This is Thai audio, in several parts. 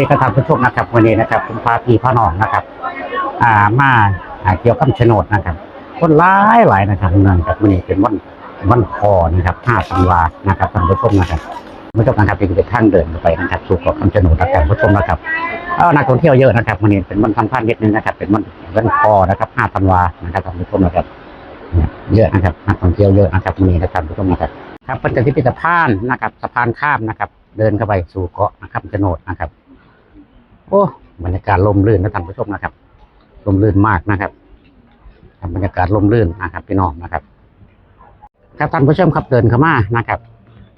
ดีครับท่านผู้ชมนะครับวันนี้นะครับผมพาพี่พ่อน้องนะครับ อ่ามาอ่าเกี่ยวกับโฉนดนะครับ คนหลายหลายนะครับเนื่องจากวันนี้เป็นวันวันคอนะครับ5ธันวานะครับท่านผู้ชมนะครับผู้ชมนะครับเป็นทางเดินไปนะครับสู่เกาะคำชะโนดนะครับผู้ชมนะครับเอานักท่องเที่ยวเยอะนะครับวันนี้เป็นวันสำคัญนิดนึงนะครับ เป็นวันวันคอนะครับ5ธันวานะครับท่านผู้ชมนะครับเยอะนะครับนักท่องเที่ยวเยอะนะครับวันนี้นะครับผู้ชมนะครับครับเป็นพิพิธภัณฑ์นะครับสะพานข้ามนะครับ เดินเข้าไปสู่เกาะนะครับโนดนะครับ โอ้บรรยากาศลมรื่นนะท่านผู้ชมนะครับลมรื่นมากนะครับบรรยากาศลมรื่นนะครับพี่น้องนะครับ ครับท่านผู้ชมครับเดินเข้ามานะครับ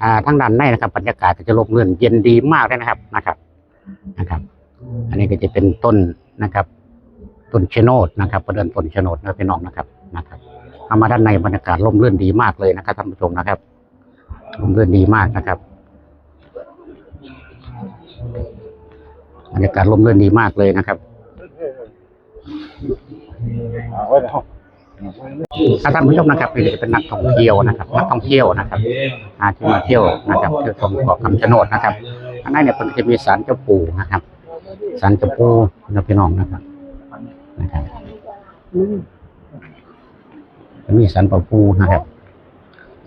อ่าทางด้านในนะครับบรรยากาศก็จะลมรื่นเย็นดีมากเลยนะครับนะครับนะครับ อันนี้ก็จะเป็นต้นนะครับ ต้นชะโนดนะครับประเด็นต้นชะโนดนะพี่น้องนะครับนะครับเข้ามาด้านในบรรยากาศลมรื่นดีมากเลยนะครับท่านผู้ชมนะครับลมรื่นดีมากนะครับ บรรยากาศลมรื่นดีมากเลยนะครับถ้าท่านผู้ชมนะครับเป็นนักท่องเที่ยวนะครับนักท่องเที่ยวนะครับอาที่มาเที่ยวนะครับเที่ยวชมเกาะคำชะโนดนะครับข้างในเนี่ยเป็นจะมีศาลเจ้าปู่นะครับศาลเจ้าปู่นะพี่น้องนะครับนะครับจะมีศาลปู่ปู่นะครับ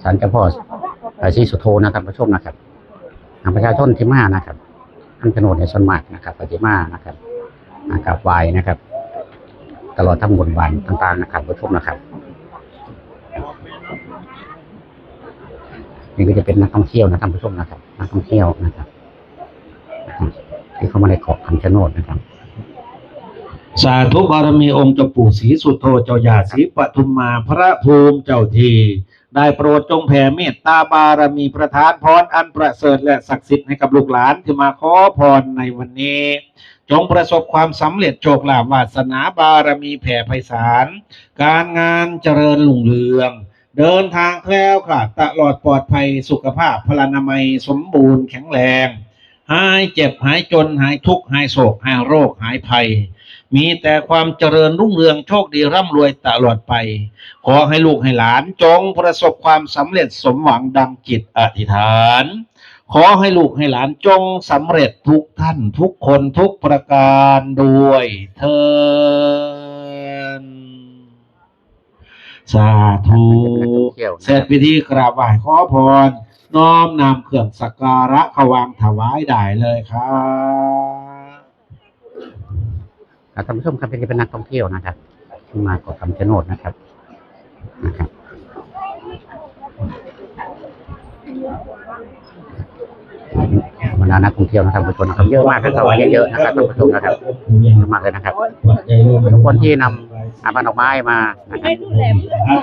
ศาลเจ้าพ่อศรีสุโธนะท่านผู้ชมนะครับทางประชาชนที่มานะครับ คำชะโนดในส่วนมากนะครับปฏิมานะครับมากราบไหว้นะครับ ตลอดทั้งบนบานต่างๆนะครับผู้ชมนะครับนี่ก็จะเป็นนักท่องเที่ยวนะท่านผู้ชมนะครับ นักท่องเที่ยวนะครับที่เข้ามาในเกาะคำชะโนดนะครับ สาธุบารมีองค์เจ้าปู่ศรีสุโธเจ้ายาศรีปทุมมาพระภูมิเจ้าที ได้โปรดจงแผ่เมตตาบารมีประทานพรอันประเสริฐและศักดิ์สิทธิ์ให้กับลูกหลานที่มาขอพรในวันนี้ จงประสบความสำเร็จโชคลาภวาสนาบารมีแผ่ไพศาล การงานเจริญรุ่งเรือง เดินทางแคล้วคลาดตลอดปลอดภัยสุขภาพพลานามัยสมบูรณ์แข็งแรง หายเจ็บหายจนหายทุกข์หายโศกหายโรคหายภัย มีแต่ความเจริญรุ่งเรืองโชคดีร่ำรวยตลอดไป ขอให้ลูกให้หลานจงประสบความสำเร็จสมหวังดังจิตอธิษฐาน ขอให้ลูกให้หลานจงสำเร็จทุกท่านทุกคนทุกประการด้วยเทินสาธุเสร็จพิธีกราบไหว้ขอพร น้อมนำเครื่องสักการะขวางถวายได้เลยครับ ท่านผู้ชมครับเป็นเป็นนักท่องเที่ยวนะครับที่มาเกาะคำชะโนดนะครับนะครับบรรดานักท่องเที่ยวนะครับทุกคนนะครับเยอะมากเลยครับเยอะๆนะครับท่านผู้ชมนะครับเยอะมากเลยนะครับทุกคนที่นำอาบันดอกไม้มานะครับ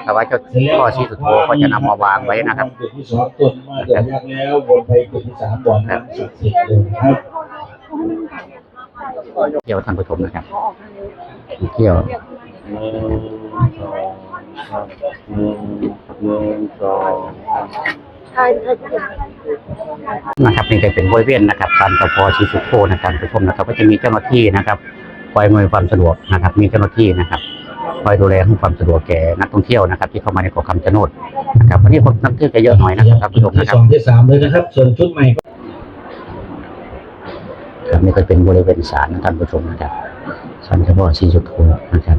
แต่ว่าเจ้าพ่อชีสุดโธก็จะนำมาวางไว้นะครับจุดที่สองต้นมาเดี๋ยวยักแล้วบนไปจุดที่สามบ่อน้ำศักดิ์สิทธิ์เลยครับ เที่ยวท่านผู้ชมนะครับเที่ยวนะครับนี่ก็เป็นบริเวณนะครับการเจ้าพ่อชีสุโธนะครับท่านผู้ชมนะครับ ก็จะมีเจ้าหน้าที่นะครับคอยอำนวยความสะดวกนะครับ มีเจ้าหน้าที่นะครับคอยดูแลให้ความสะดวกแก่นักท่องเที่ยวนะครับ ที่เข้ามาในเกาะคำชะโนดนะครับวันนี้คนนักท่องเที่ยวจะเยอะหน่อยนะครับท่านผู้ชมที่นะคสรับองที่สามเลยนะครับ ส่วนชุดใหม่ก็ ครับนี่ก็เป็นบริเวณศาลนะท่านผู้ชมนะครับศาลเฉพาะชีสุโธนะครับ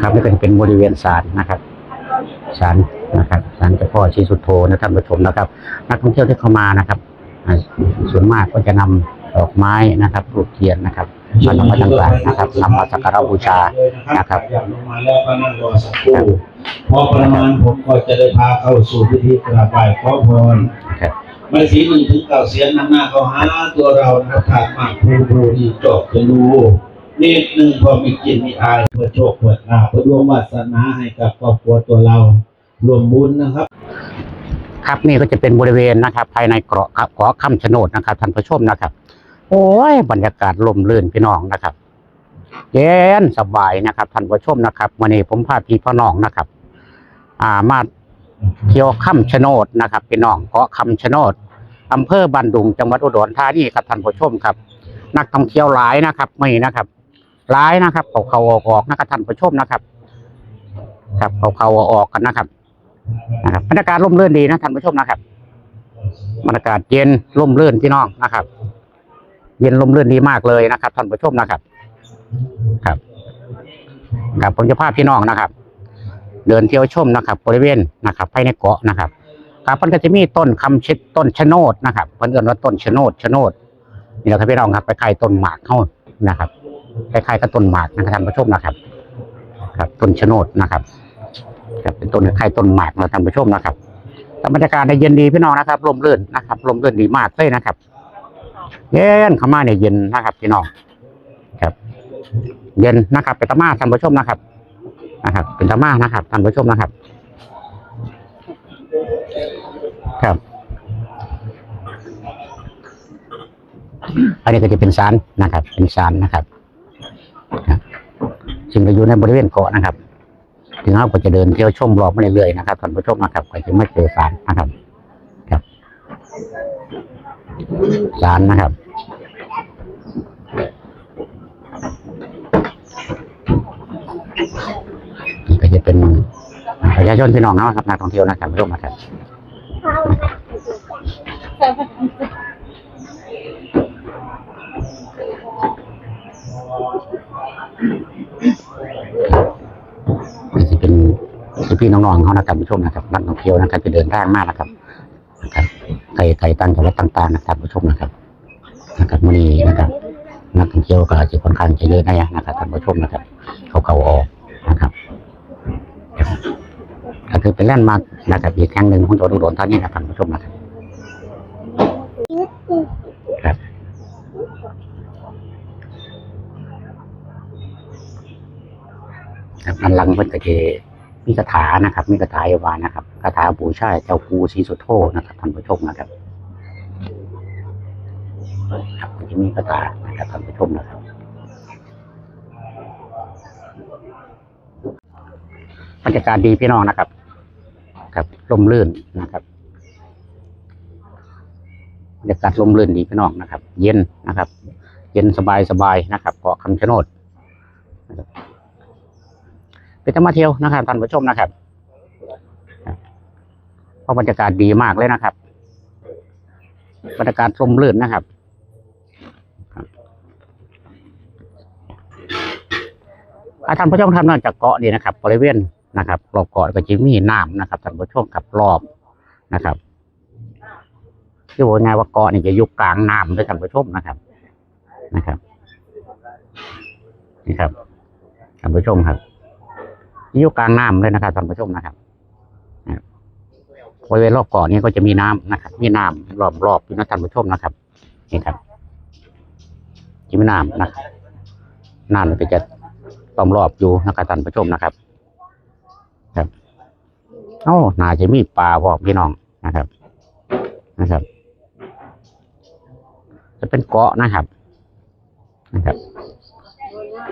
ครับนี่ก็เป็นบริเวณศาลนะครับศาลนะครับศาลเจ้าพ่อชีสุโธนะท่านผู้ชมนะครับ นักท่องเที่ยวที่เข้ามานะครับส่วนมากก็จะนำดอกไม้นะครับรูปเทียนนะครับ มาทำมาต่างๆนะครับนำมาสักการะบูชานะครับลงมาแล้วก็นั่งรอสักครู่พอประมาณผมก็จะได้พาเข้าสู่พิธีกราบไหว้ขอพรนะครับไม่สีหนึ่งถึงเก่าเสียงนำหน้าเขาหาตัวเรานะครับถากมากผู้ผู้ที่จบจะรู้นิดหนึ่งพอมีกินมีอายเพื่อโชคเพื่อลาภเพื่อดวงวาสนาให้กับครอบครัวตัวเรารวมบุญนะครับ ครับนี่ก็จะเป็นบริเวณนะครับ ภายในเกาะครับเกาะคำชะโนดนะครับท่านผู้ชมนะครับ โอ้ยบรรยากาศลมลื่นพี่น้องนะครับเย็นสบายนะครับท่านผู้ชมนะครับวันนี้ผมพาพี่พ่อน้องนะครับ อ่ามาเที่ยวคำชะโนดนะครับพี่น้องเกาะคำชะโนดอำเภอบันดุงจังหวัดอุดรธานีครับท่านผู้ชมครับ นักท่องเที่ยวหลายนะครับไม่นะครับหลายนะครับเขาเขาออกออกนะครับท่านผู้ชมนะครับ ครับเขาเขาออกกันนะครับนะครับบรรยากาศร่มรื่นดีนะท่านผู้ชมนะครับบรรยากาศเย็นร่มรื่นพี่น้องนะครับ เย็นร่มรื่อนดีมากเลยนะครับท่านผู้ชมนะครับ ครับ ครับผมจะพาพี่น้องนะครับ เดินเที่ยวชมนะครับ บริเวณนะครับภายในเกาะนะครับครับมันก็จะมีต้นคำชิดต้นชะโนดนะครับเพิ่นเรียกว่าต้นชะโนดชะโนดนี่แหละครับพี่น้องครับ ไปใกล้ต้นหมากเข้านะครับคล้ายๆกับต้นหมากนะครับท่านผู้ชมนะครับ ครับต้นชะโนดนะครับครับเป็นต้นคล้ายต้นหมากนะท่านผู้ชมนะครับบรรยากาศในเย็นดีพี่น้องนะครับลมรื่นนะครับลมรื่นดีมากเลยนะครับ เย็นเข้ามาเนี่ยเย็นนะครับพี่น้องครับ เย็นนะครับเป็นตะมาท่านผู้ชมนะครับนะครับ เป็นตะมานะครับท่านผู้ชมนะครับ ครับ อันนี้ก็จะเป็นสารนะครับ เป็นสารนะครับซึ่งก็อยู่ในบริเวณเกาะนะครับถึงเราก็จะเดินเที่ยวชมรอบมาเรื่อยๆนะครับท่านผู้ชมนะครับก็จะไม่เจอสารนะครับ ครับ สารนะครับ นี่ก็จะเป็นประชาชนพี่น้องนะครับนักท่องเที่ยวนะครับร่วมนะครับนี่จะเป็นพี่น้องๆเขานะครับผู้ชมนะครับนักท่องเที่ยวนะครับจะเดินทางมากนะครับ ไก่ไก่ตั้งจังหวัดต่างๆนะครับผู้ชมนะครับนะครับมื่อนี้นะครับ นักท่องเที่ยวก็จะค่อนข้างจะเยอะนะนะครับท่านผู้ชมนะครับ เขาเขาออกนะครับก็คือเป็นแลนด์มาร์กนะครับอีกแห่งหนึ่งของจังหวัดอุดรธานีนะครับท่านผู้ชมนะครับครับครับอันหลังเพิ่นก็จะ มีคาถานะครับ มีคาถาเอวานะครับคาถาบูชาเจ้าปูศรีสุโธนะครับท่านผู้ชมนะครับครับจะมีคาถานะครับท่านผู้ชมนะครับบรรยากาศดีพี่น้องนะครับ ครับลมลื่นนะครับบรรยากาศลมลื่นดีพี่น้องนะครับ เย็นนะครับ เย็นสบายสบายนะครับเกาะคำชะโนดนะครับ เป็นธรรมาเที่ยวนะครับท่านผู้ชมนะครับเพราะบรรยากาศดีมากเลยนะครับบรรยากาศลมลื่นนะครับอาท่านผู้ชมทำนอกจากเกาะนี่นะครับบริเวณนะครับรอบเกาะก็จะมีน้ำนะครับท่านผู้ชมครับรอบนะครับที่ว่าไงว่าเกาะนี่จะอยู่กลางน้ำด้วยท่านผู้ชมนะครับนะครับ นี่ครับท่านผู้ชมครับ อยู่กลางน้ำเลยนะครับท่านผู้ชมนะครับนะครับบริเวณรอบเกาะนี้ก็จะมีน้ำนะครับ มีน้ำรอบรอบๆอยู่นะท่านผู้ชมนะครับ นี่ครับจะมีน้ำนะครับน้ำมันก็จะล้อมรอบอยู่นะครับท่านผู้ชมนะครับ ครับโอ้น่าจะมีปลาพอมพี่น้องนะครับ นะครับ จะเป็นเกาะนะครับ นะครับ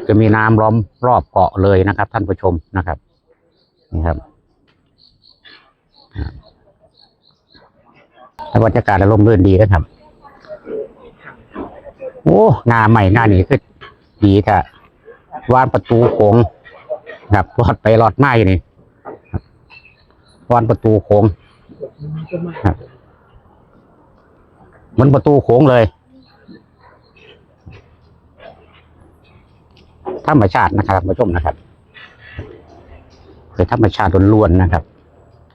จะมีน้ำล้อมรอบเกาะเลยนะครับ ท่านผู้ชมนะครับ นี่ครับบรรยากาศอารมณ์รื่นดีนะครับ โอ้งาใหม่งานี้คือดีค่ะวานประตูโค้งครับรอดไปรอดมาอยู่นี่วานประตูโค้งครับเหมันประตูโค้งเลย ธรรมชาตินะครับท่านผู้ชมนะครับคือธรรมชาติล้วนๆนะครับ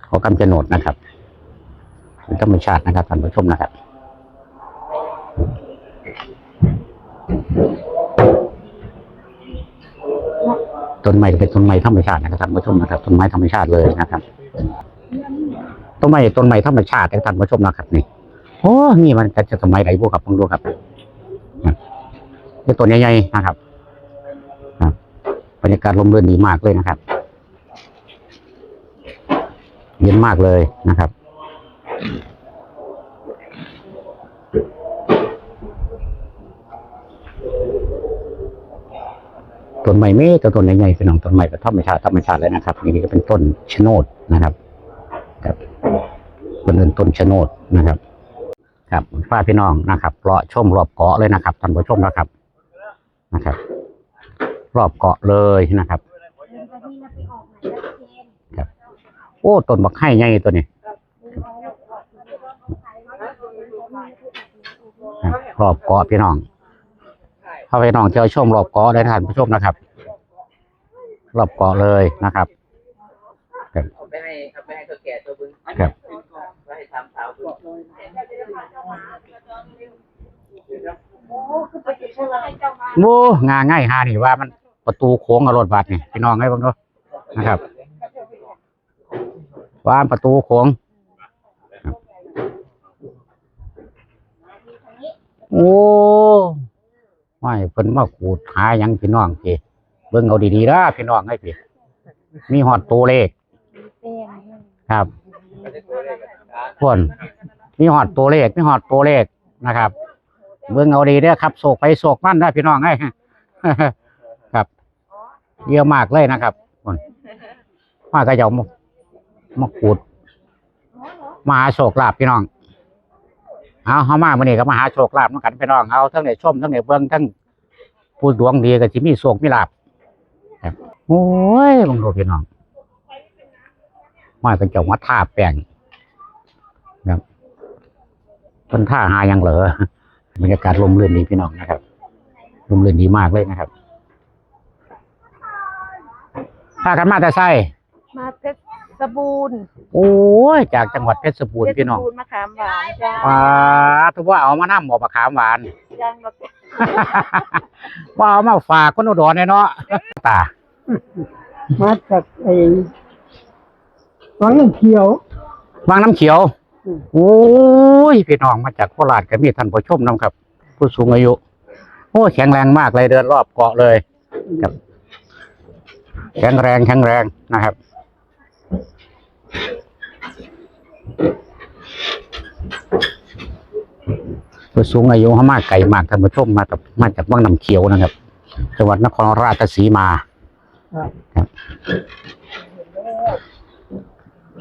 ขอกำจโนดนะครับคือธรรมชาตินะครับท่านผู้ชมนะครับต้นไม้เป็นต้นไม้ธรรมชาตินะครับท่านผู้ชมนะครับต้นไม้ธรรมชาติเลยนะครับต้นไม้ต้นไม้ธรรมชาตินะครับท่านผู้ชมนะครับนี่โอ้นี่มันจะสมัยไหนพวกครับลองดูครับนี่ต้นใหญ่ๆนะครับ บรรยากาศลมเรื่นดีมากเลยนะครับ เย็นมากเลยนะครับต้นไม้เมฆกับต้นใหญ่ๆเป็นของต้นไม้กับธรรมชาติธรรมชาติเลยนะครับนี่ก็เป็นต้นชะโนดนะครับครับเป็นเดินต้นชะโนดนะครับ ครับฝ้าพี่น้องนะครับเลาะชมรอบเกาะเลยนะครับท่านผู้ชมนะครับนะครับ รอบเกาะเลยนะครับครับโอ้ต้นบักไห้ใหญ่ตัวนี้รอบเกาะพี่น้องเข้าไปน้องเจอชมรอบเกาะได้ท่านผู้ชมนะครับ รอบเกาะเลยนะครับเอาไปให้เอาไปให้ตัวแก่ตัวบึงครับไปให้ทำสาวบึงโอ้งาง่ายหานี่ว่ามัน ประตูโค้งกับรถบัสนี่พี่น้องให้เบ้างดูนะครับว่าประตูโค้งโอ้ไม่เพิ่นมาขูดหายังพี่น้องพี่เบิ่งเอาดีๆนะพี่น้องให้พี่มีหอดตัวเลข ครับพวนมีหอดตัวเลขมีหอดตัวเลขนะครับ เบิ่งเอาดีเด้อครับโศกไปโศกมันนะพี่น้องไอ้ เยอะมากเลยนะครับคนมาก็จะเอามมาขูดมาหาโชคลาภพี่น้อง เอาเฮามามื้อนี้ก็มาหาโชคลาภเหมือนกันพี่น้องเอาทั้งในชมทั้งในเบิ่งทั้งผู้ดวงดีก็สิมีโชคมีลาภครับโอ้ยบังดูพี่น้องมาก็จะมาท่าแป้งครับเพิ่นท่าหายังเหรอบรรยากาศลมเรื่นดีพี่น้องนะครับลมเรื่นดีมากเลยนะครับ พากันมาแต่ไส้มาเพชรบูรณ์โอ้ยจากจังหวัดเพชรบูรณ์พี่น้องบูรณ์มะขามหวานจ้าว้าทุกว่าเอามาน้ำหมอปลาขามหวานย่างรถว่าเอามาฝากคนอุดรเนี่ยเนาะตามาจากไอ้วังน้ำเขียววางน้ำเขียวอืมโอ้ยพี่น้องมาจากโคราชก็มีท่านผู้ชมนำครับ ผู้สูงอายุ โอ้แข็งแรงมากเลยเดินรอบเกาะเลยครับ แข็งแรงแข็งแรงนะครับ ผู้สูงอายุเขามากไก่มากท่านผู้ชมมาจากมาจากวังน้ำเขียวนะครับ จังหวัดนครราชสีมาครับ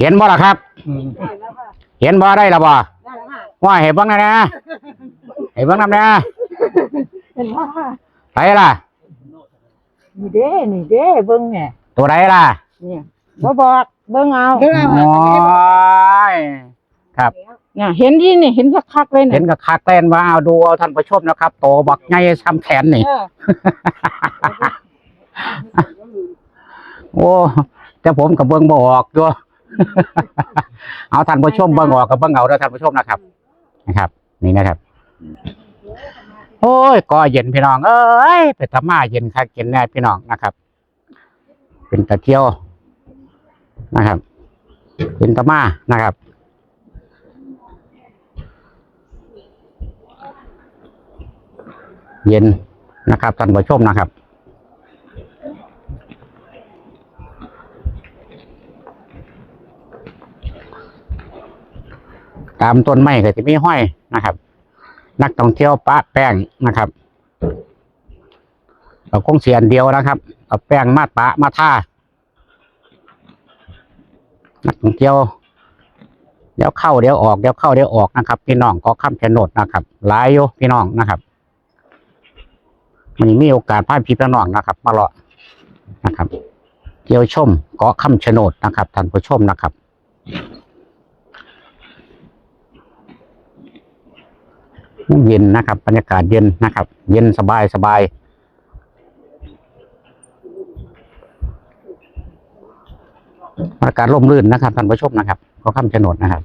เห็นบ่ล่ะครับ เห็นบ่ได้ละบ่ว่าเห็นบ้างนะนะเห็นบ้างนำนะเห็นว่าไปล่ะ นี่เด้นี่เด้เบิ่งเนี่ยตัวไหนล่ะเนี่ยบ่บอกเบิ่งเอาโอ้ยครับเนี่ยเห็นยี่นี่เห็นคักๆเลยเห็เนี่ยนกับคักเต้นว่าเอาดูเอาท่านผู้ชมนะครับโตบักไงซ้ำแขนนี่เออโอ้แต่ผมกับเบิ้งบออกด้วยเอาท่านผู้ชมเบิ้งออกกับเบิ้งเอาเด้อท่านผู้ชมนะครับ นะครับ นี่นะครับ โอ้ยก็เย็นพี่น้อง เอ้ยไปตะมาเย็นคักเย็นแน่พี่น้องนะครับ เป็นตะเที่ยวนะครับ เป็นตะมานะครับเย็นนะครับท่านผู้ชมนะครับ ตามต้นไม้ก็จะมีห้อยนะครับ นักท่องเที่ยวปะแป้งนะครับเราคงเสียนเดียวนะครับเอาแป้งมาปะมาท่านักท่องเที่ยวเดี๋ยวเข้าเดี๋ยวออกเดี๋ยวเข้าเดี๋ยวออกนะครับ พี่น้องก็ข้ามชนดนะครับหลายอยู่พี่น้องนะครับมันมีโอกาสพลาพี่พี่น้องนะครับ มาเลาะนะครับเที่ยวชมเกาะคำชะโนดนะครับท่านผู้ชมนะครับ เย็นนะครับ บรรยากาศเย็นนะครับ เย็นสบายสบายบรรยากาศร่มรื่นนะครับท่านผู้ชมนะครับก็ข้ามชะโนดนะครับ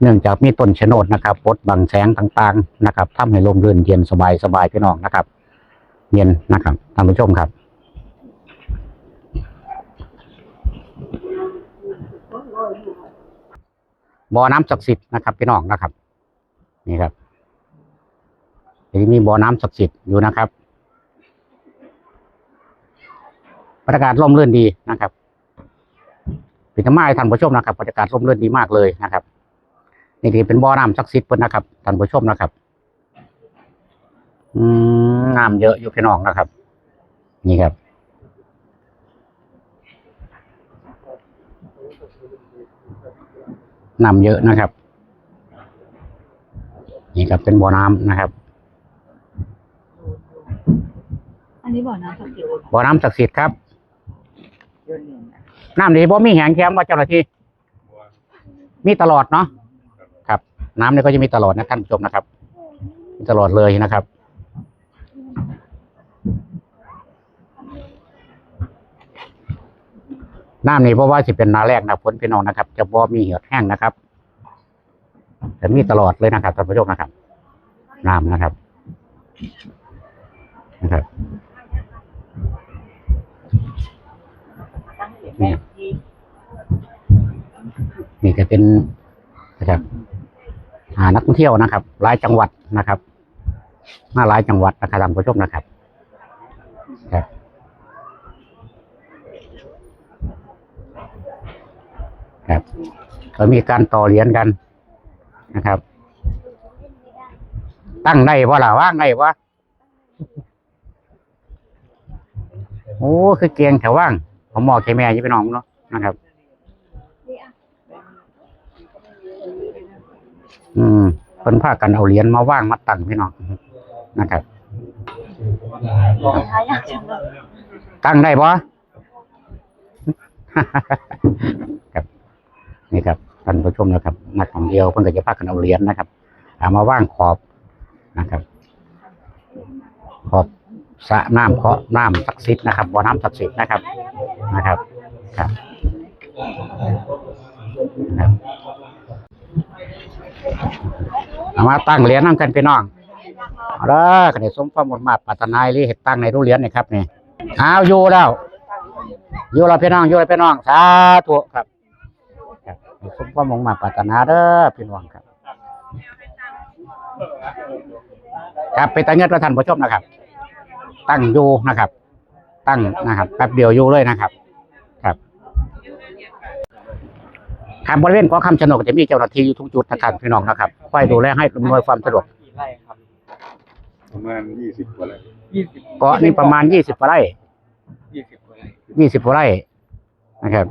เนื่องจากมีต้นชะโนดนะครับปดบังแสงต่างๆนะครับทำให้ร่มรื่นเย็นสบายสบายพี่น้องนะครับ เย็นนะครับท่านผู้ชมครับบ่อน้ำศักดิ์สิทธิ์นะครับพี่น้องนะครับ นี่ครับ ที่มีบ่อน้ำศักดิ์สิทธิ์อยู่นะครับบรรยากาศร่มรื่นดีนะครับเป็นธรรมะให้ท่านผู้ชมนะครับบรรยากาศร่มรื่นดีมากเลยนะครับ นี่ที่เป็นบ่อน้ำศักดิ์สิทธิ์เพิ่นนะครับท่านผู้ชมนะครับอืมน้ำเยอะอยู่พี่น้องนะครับ นี่ครับน้ำเยอะนะครับ นี่ครับเป็นบ่อน้ำนะครับ อันนี้บ่อน้ำศักดิ์สิทธิ์บ่อน้ำศักดิ์สิทธิ์ครับน้ำนี้บ่มีแหงแคมว่าเจ้าหน้าที่ มีตลอดเนาะครับ น้ำนี่ก็จะมีตลอดนะท่านผู้ชมนะครับ มีตลอดเลยนะครับน้ำนี่เพราะว่าสิเป็นนาแรกนะฝนพี่น้องนะครับ จะบ่มีเหี่ยวแห้งนะครับแต่มีตลอดเลยนะครับท่านผู้ชมนะครับน้ำนะครับนะครับ นี่นี่ก็เป็นนะครับหานักท่องเที่ยวนะครับหลายจังหวัดนะครับมาหลายจังหวัดนะครับท่านผู้ชมนะครับครับครับก็มีการต่อเหรียญกันนะครับ ตั้งได้ว่าล่ะว่างไงวะโอ้คือเกียงแถวว่าง ผมมองแค่แม่ยี่พี่น้องเนาะนะครับ อืมเพิ่นพากันเอาเหรียญมาว่างมาตั้งพี่น้องนะครับ ตั้งได้ปะครับนี่ครับท่านผู้ชมนะครับนักท่องเที่ยวเพิ่นก็จะพากันเอาเหรียญนะครับเอามาว่างขอบนะครับ ขอบ สระน้ำเคาะน้ำศักดิ์สิทธิ์นะครับบ่อน้ำศักดิ์สิทธิ์นะครับนะครับครับเอามาตั้งเหรียญนั่งกันพี่น้องเอาละกันได้สมความมุ่งมาปรารถนาเลยเห็ดตั้งในรูเหรียญนี่ครับนี่เอาอยู่แล้วอยู่แล้วพี่น้องอยู่แล้วพี่น้องสาธุครับสมความมุ่งมาปรารถนาเด้อพี่น้องครับ ครับไปตั้งเงินประธานผู้ชมนะครับ ตั้งอยู่นะครับ ตั้งนะครับแป๊บเดียวอยู่เลยนะครับ ครับครับบริเวณเกาะคำชะโนดจะมีเจ้าหน้าที่อยู่ทุกจุดนะครับพี่น้องนะครับคอยดูแลให้อำนวยความสะดวกกี่ไร่ครับประมาณยี่สิบกว่าไร่ยี่สิบเกาะนี่ประมาณยี่สิบไร่ยี่สิบกว่าไร่ยี่สิบไร่นะครับ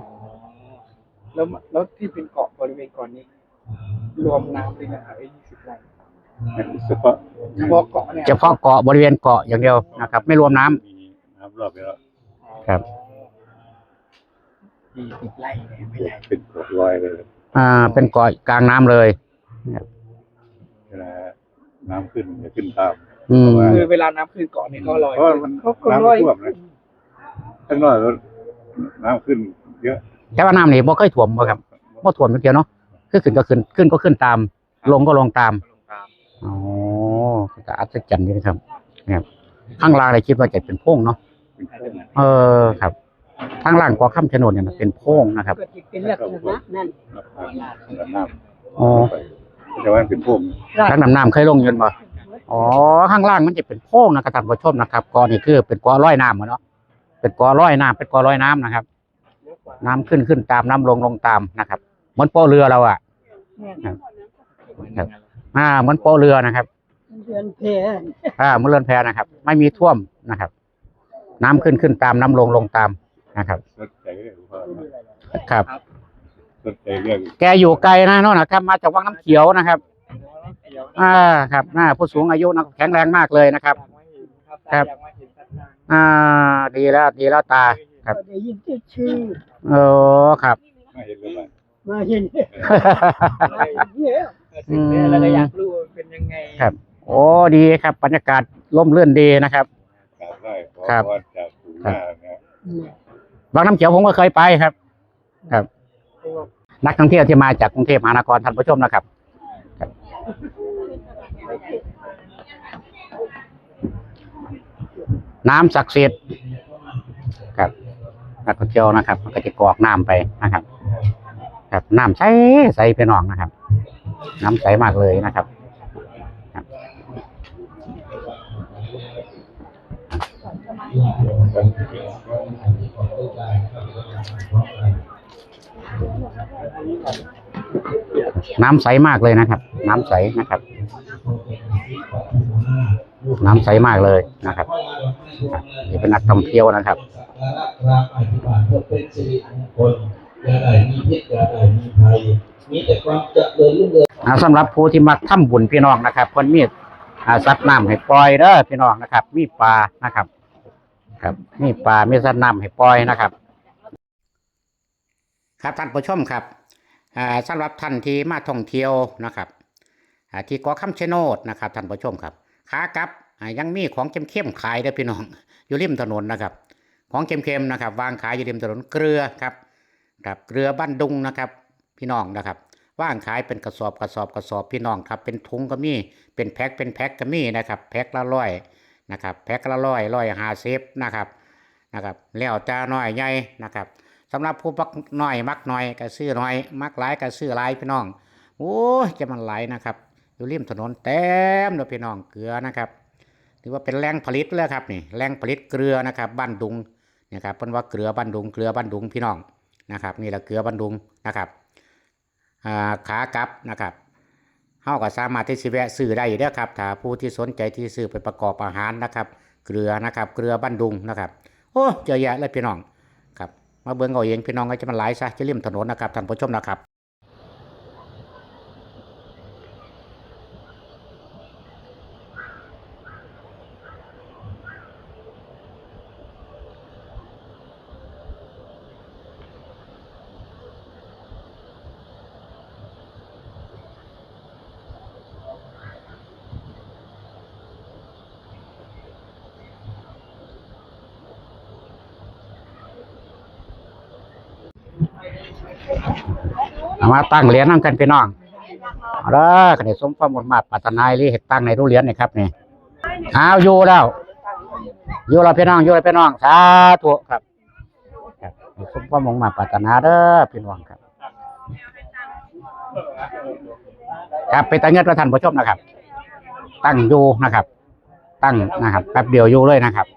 แล้วแล้วที่เป็นเกาะบริเวณเกาะนี้ รวมน้ำด้วยนะครับไอ้ยี่สิบไร่ เฉพาะเฉพาะเกาะเนี่ยเฉพาะเกาะบริเวณเกาะอย่างเดียวนะครับ ไม่รวมน้ำมีน้ำรอบไปแล้วครับยี่สิบไร่เนี่ยไม่ใหญ่เป็นกดลอยเลยอ่า เป็นเกาะกลางน้ำเลยเวลาน้ำขึ้นมันจะขึ้นตาม อืมคือเวลาน้ำขึ้นเกาะเนี่ยก็ลอยเพราะมันเขาก็น้ำร้อย ท่วมนะข้างนอกก็น้ำขึ้นเยอะแต่ว่าน้ำนี่บ่เคยท่วมบ่ครับบ่ท่วมเดียวเนาะคือขึ้นก็ขึ้นขึ้นก็ขึ้นตาม ลงก็ลงตามลงตามอ๋อ ก็อัศจรรย์ดีนะครับนะครับข้างล่างเลยคิดว่าจะเป็นโพรงเนาะเป็นโค้งเออครับข้างล่างเกาะคำชะโนดเนี่ยมันเป็นโพรงนะครับก็จะเป็นลักษณะนั่นน้ำน้ำอ๋อไปแต่ว่าเป็นโค้งทางน้ำน้ำเคยลงอยืนบ่อ๋อข้างล่างมันจะเป็นโพรงนะครับท่านผู้ชมนะครับเกาะนี่คือเป็นเกาะร้อยน้ำอะเนาะเป็นเกาะร้อยน้ำเป็นเกาะร้อยน้ำนะครับ น้ำขึ้นขึ้นตามน้ำลงลงตามนะครับเหมือนโป๊ะเรือเราอะครับอ่าเหมือนโป๊ะเรือนะครับ เดือนเพนอ่าเหมือนเรือนแพนะครับ ไม่มีท่วมนะครับ น้ำขึ้นขึ้นตามน้ำลงลงตามนะครับ สนใจเรื่องพ่อครับ สนใจเรื่องแกอยู่ไกลนะโน่นนะครับ มาจากวังน้ำเขียวนะครับอ่าครับน่าผู้สูงอายุนะแข็งแรงมากเลยนะครับ ครับ อ่า ดีแล้วดีแล้วตาครับก็ได้ยินแต่ชื่อเออครับ ไม่เห็นเลยว่ามาเห็นเนี่ยถึงเนี่ยแล้วก็อยากรู้ว่าเป็นยังไงครับ โอ้ดีครับบรรยากาศร่มรื่นดีนะครับ กราบไหว้ขอครับ พรจากปู่ย่านะวังน้ำเขียวผมก็เคยไปครับ ครับ นักท่องเที่ยวที่มาจากกรุงเทพมหานครท่านผู้ชมนะครับครับน้ำศักดิ์สิทธิ์ครับนักท่องเที่ยวนะครับ มันก็จะกรอกน้ำไปนะครับ ครับน้ำใสใสไปน้องนะครับ น้ำใสมากเลยนะครับครับ น้ำใสมากเลยนะครับ น้ำใสนะครับ น้ำใสมากเลยนะครับครับนี่เป็นนักท่องเที่ยวนะครับพระอธิบายเพื่อเป็นสิริมงคลอย่าได้มีพิษอย่าได้มีภัยมีแต่ความเจริญรุ่งเรืองอ่าสำหรับผู้ที่มักทำบุญพี่น้องนะครับคนมีอ่าสัตว์น้ำให้ปล่อยเด้อพี่น้องนะครับ มีปลานะครับ ครับมีปลามีสัตว์น้ำให้ปล่อยนะครับ ครับท่านผู้ชมครับอ่าสำหรับท่านที่มาท่องเที่ยวนะครับอ่าที่เกาะคำชะโนดนะครับท่านผู้ชมครับขากลับอ่ายังมีของเข้มๆขายด้อพี่น้องอยู่ริมถนนนะครับ ของเค็มๆนะครับ วางขายอยู่ริมถนนเกลือครับครับเกลือบ้านดุงนะครับ พี่น้องนะครับว่างขายเป็นกระสอบกระสอบกระสอบพี่น้องครับ เป็นถุงก็มีเป็นแพ็คเป็นแพ็คก็มีนะครับ แพ็คละร้อย นะครับแพ็คละร้อยร้อยห้าสิบนะครับนะครับแล้วแต่น้อยใหญ่นะครับสำหรับผู้มักน้อยมักน้อยก็ซื้อน้อย มักหลายก็ซื้อหลายพี่น้องโอ้จะมันไหลายนะครับ อยู่ริมถนนเต็มเลยพี่น้องเกลือนะครับถือว่าเป็นแหล่งผลิตเลยครับนี่แหล่งผลิตเกลือนะครับบ้านดุงนะครับเพิ่นว่าเกลือบ้านดุงเกลือบ้านดุงพี่น้องนะครับ นี่แหละเกลือบ้านดุงนะครับอ่าขากลับนะครับ เฮาก็สามารถที่สิแวะซื้อได้เด้อครับถ้าผู้ที่สนใจที่ซื้อไปประกอบอาหารนะครับ เกลือนะครับเกลือบ้านดุงนะครับ โอ้เจอแยะเลยพี่น้องครับมาเบิ่งเอาเองพี่น้องก็จะมันหลายซะจะริมถนนนะครับท่านผู้ชมนะครับ เอามาตั้งเหรียญนั่งกันพี่น้องเอาละก็ได้สมความมุ่งมาตรปรารถนาที่เห็ดตั้งในทุเรียนนี่ครับนี่เอาอยู่แล้ว อยู่แล้วพี่น้องอยู่แล้วพี่น้องสาธุครับ ครับให้สมความมุ่งมาตรปรารถนาเด้อพี่น้องครับ ครับไปตั้งเงินประธานผู้ชมนะครับ ตั้งอยู่นะครับ ตั้งนะครับแป๊บเดียวอยู่เลยนะครับ